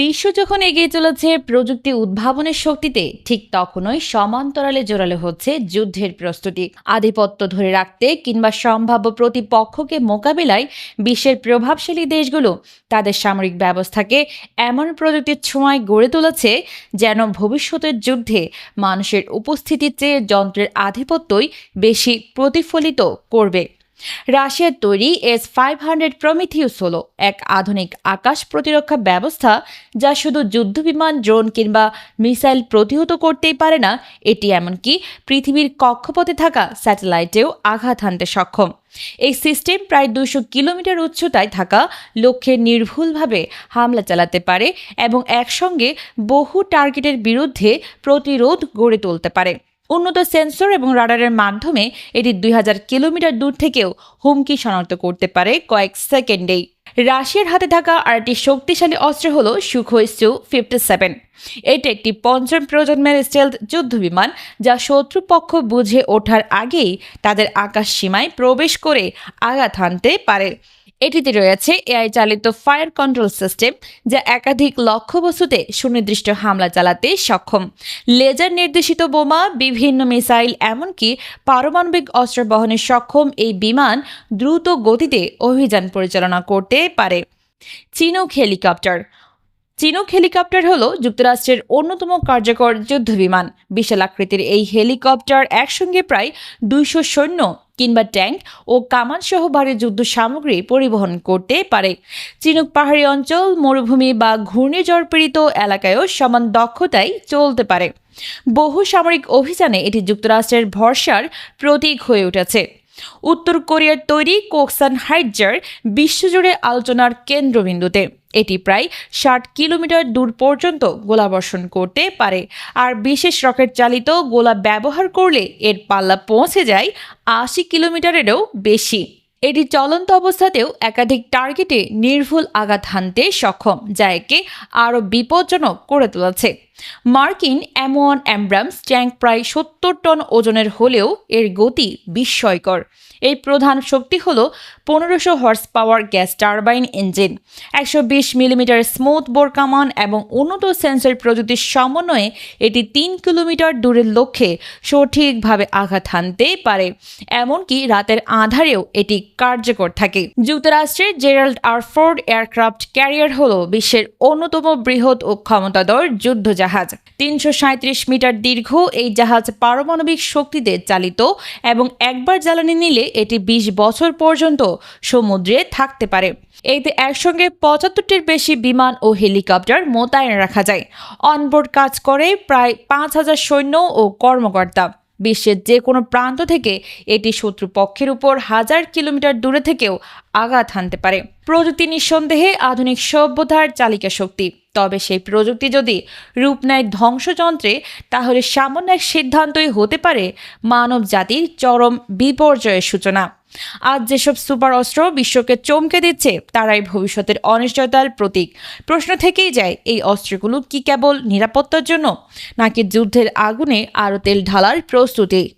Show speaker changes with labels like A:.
A: বিশ্ব যখন এগিয়ে চলেছে, প্রযুক্তি উদ্ভাবনের শক্তিতে ঠিক তখনই সমান্তরালে জোরালো হচ্ছে যুদ্ধের প্রস্তুতি। আধিপত্য ধরে রাখতে কিংবা সম্ভাব্য প্রতিপক্ষকে মোকাবিলায় বিশ্বের প্রভাবশালী দেশগুলো তাদের সামরিক ব্যবস্থাকে এমন প্রযুক্তির ছোঁয়ায় গড়ে তুলেছে যেন ভবিষ্যতের যুদ্ধে মানুষের উপস্থিতির চেয়ে যন্ত্রের আধিপত্যই বেশি প্রতিফলিত করবে। রাশিয়ার তৈরি এস ফাইভ হান্ড্রেড প্রমিথিউস হল এক আধুনিক আকাশ প্রতিরক্ষা ব্যবস্থা যা শুধু যুদ্ধবিমান, ড্রোন কিংবা মিসাইল প্রতিহত করতেই পারে না, এটি এমনকি পৃথিবীর কক্ষপথে থাকা স্যাটেলাইটেও আঘাত হানতে সক্ষম। এই সিস্টেম প্রায় দুশো কিলোমিটার উচ্চতায় থাকা লক্ষ্যে নির্ভুলভাবে হামলা চালাতে পারে এবং একসঙ্গে বহু টার্গেটের বিরুদ্ধে প্রতিরোধ গড়ে তুলতে পারে। উন্নত সেন্সর এবং রাডারের মাধ্যমে এটি দুই হাজার কিলোমিটার দূর থেকেও হুমকি শনাক্ত করতে পারে কয়েক সেকেন্ডেই। রাশিয়ার হাতে থাকা আরেকটি শক্তিশালী অস্ত্র হল সুখোই সু ফিফটি সেভেন। এটি একটি পঞ্চম প্রজন্মের স্টেলথ যুদ্ধবিমান যা শত্রুপক্ষ বুঝে ওঠার আগেই তাদের আকাশ সীমায় প্রবেশ করে আঘাত হানতে পারে। এটিতে রয়েছে এআই চালিত ফায়ার কন্ট্রোল সিস্টেম, যা একাধিক লক্ষ্যবস্তুতে সুনির্দিষ্ট হামলা চালাতে সক্ষম। লেজার নির্দেশিত বোমা, বিভিন্ন মিসাইল, এমনকি পারমাণবিক অস্ত্র বহনে সক্ষম এই বিমান দ্রুত গতিতে অভিযান পরিচালনা করতে পারে। চিনুক হেলিকপ্টার। চিনুক হেলিকপ্টার হল যুক্তরাষ্ট্রের অন্যতম কার্যকর যুদ্ধবিমান বিশাল আকৃতির এই হেলিকপ্টার একসঙ্গে প্রায় দুইশো সৈন্য কিংবা ট্যাঙ্ক ও কামান সহ ভারী যুদ্ধ সামগ্রী পরিবহন করতে পারে। চিনুক পাহাড়ি অঞ্চল, মরুভূমি বা ঘূর্ণিঝড় পীড়িত এলাকায়ও সমান দক্ষতায় চলতে পারে। বহু সামরিক অভিযানে এটি যুক্তরাষ্ট্রের ভরসার প্রতীক হয়ে উঠেছে। উত্তর কোরিয়ার তৈরি কোকসান হাইটজার বিশ্বজুড়ে আলোচনার কেন্দ্রবিন্দুতে। এটি প্রায় ষাট কিলোমিটার দূর পর্যন্ত গোলাবর্ষণ করতে পারে। আর বিশেষ রকেট চালিত গোলা ব্যবহার করলে এর পাল্লা পৌঁছে যায় আশি কিলোমিটারেরও বেশি। এটি চলন্ত অবস্থাতেও একাধিক টার্গেটে নির্ভুল আঘাত হানতে সক্ষম, যা একে আরও বিপজ্জনক করে তুলেছে। মার্কিন এমন অ্যামব্রামস ট্যাঙ্ক প্রায় সত্তর টন ওজনের হলেও এর গতি বিস্ময়কর। এর প্রধান শক্তি হল পনেরোশো horse power gas turbine engine, একশো বিশ মিলিমিটার স্মুথ বোর কামান এবং উন্নত সেন্সর প্রযুক্তির সমন্বয়ে এটি তিন কিলোমিটার দূরের লক্ষ্যে সঠিকভাবে আঘাত হানতে পারে। এমনকি রাতের আধারেও এটি কার্যকর থাকে। যুক্তরাষ্ট্রের জেরাল্ড আরফোর্ড এয়ারক্রাফট ক্যারিয়ার হল বিশ্বের অন্যতম বৃহৎ ও ক্ষমতাধর যুদ্ধ জাহাজ। তিনশো মিটার দীর্ঘ এই জাহাজ পারমাণবিক শক্তিতে চালিত এবং একবার জ্বালানি নিলে এটি বিশ বছর পর্যন্ত সমুদ্রে থাকতে পারে। এতে একসঙ্গে পঁচাত্তরটির বেশি বিমান ও হেলিকপ্টার মোতায়েন রাখা যায়। অনবোর্ড কাজ করে প্রায় পাঁচ হাজার সৈন্য ও কর্মকর্তা। বিশ্বের যে কোনো প্রান্ত থেকে এটি শত্রুপক্ষের উপর হাজার কিলোমিটার দূরে থেকেও আঘাত হানতে পারে। প্রযুক্তি নিঃসন্দেহে আধুনিক সভ্যতার চালিকা শক্তি। তবে সেই প্রযুক্তি যদি রূপ নেয় ধ্বংসযন্ত্রে, তাহলে সামান্য এক সিদ্ধান্তই হতে পারে মানব জাতির চরম বিপর্যয়ের সূচনা। আজ যেসব সুপার অস্ত্র বিশ্বকে চমকে দিচ্ছে, তারাই ভবিষ্যতের অনিশ্চয়তার প্রতীক। প্রশ্ন থেকেই যায়, এই অস্ত্রগুলো কি কেবল নিরাপত্তার জন্য, নাকি যুদ্ধের আগুনে আরও তেল ঢালার প্রস্তুতি?